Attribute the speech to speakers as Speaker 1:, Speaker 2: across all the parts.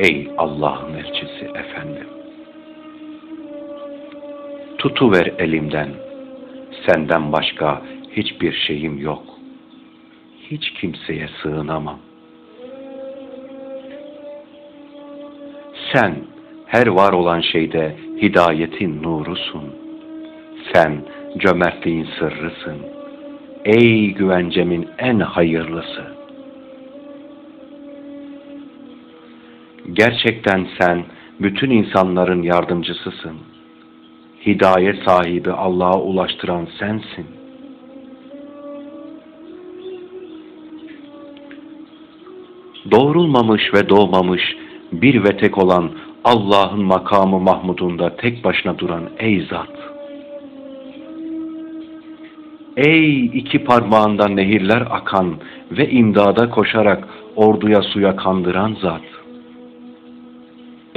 Speaker 1: Ey Allah'ın elçisi efendim. Tutuver elimden. Senden başka hiçbir şeyim yok. Hiç kimseye sığınamam. Sen her var olan şeyde hidayetin nurusun. Sen cömertliğin sırrısın. Ey güvencemin en hayırlısı. Gerçekten sen bütün insanların yardımcısısın. Hidayet sahibi Allah'a ulaştıran sensin. Doğrulmamış ve doğmamış bir ve tek olan Allah'ın makamı Mahmud'unda tek başına duran ey zat. Ey iki parmağından nehirler akan ve imdada koşarak orduya suya kandıran zat.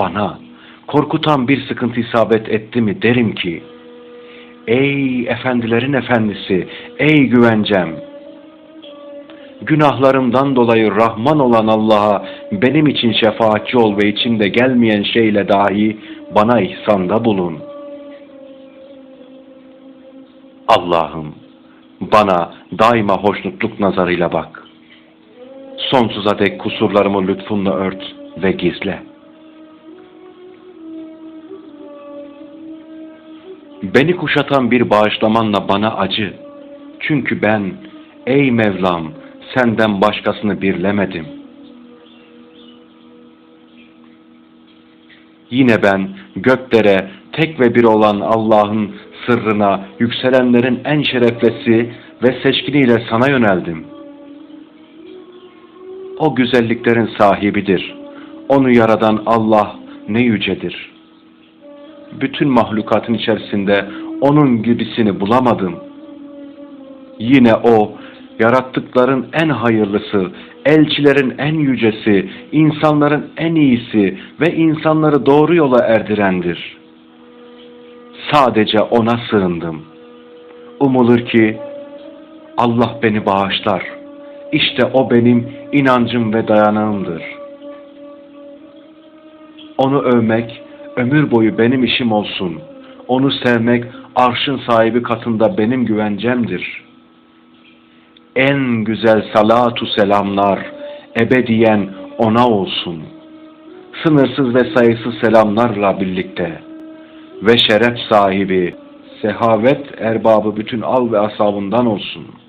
Speaker 1: Bana korkutan bir sıkıntı isabet etti mi derim ki, Ey efendilerin efendisi, ey güvencem! Günahlarımdan dolayı Rahman olan Allah'a benim için şefaatçi ol ve içinde gelmeyen şeyle dahi bana ihsanda bulun. Allah'ım bana daima hoşnutluk nazarıyla bak. Sonsuza dek kusurlarımı lütfunla ört ve gizle. Beni kuşatan bir bağışlamanla bana acı. Çünkü ben, ey Mevlam, senden başkasını birlemedim. Yine ben göklere tek ve bir olan Allah'ın sırrına yükselenlerin en şereflisi ve seçkiniyle sana yöneldim. O güzelliklerin sahibidir. Onu yaradan Allah ne yücedir. Bütün mahlukatın içerisinde onun gibisini bulamadım. Yine o yarattıkların en hayırlısı, elçilerin en yücesi, insanların en iyisi ve insanları doğru yola erdirendir. Sadece ona sığındım. Umulur ki Allah beni bağışlar. İşte o benim inancım ve dayanağımdır. Onu övmek ömür boyu benim işim olsun. Onu sevmek arşın sahibi katında benim güvencemdir.'' en güzel salatu selamlar ebediyen ona olsun. Sınırsız ve sayısız selamlarla birlikte ve şeref sahibi, sehavet erbabı bütün al ve asabından olsun.''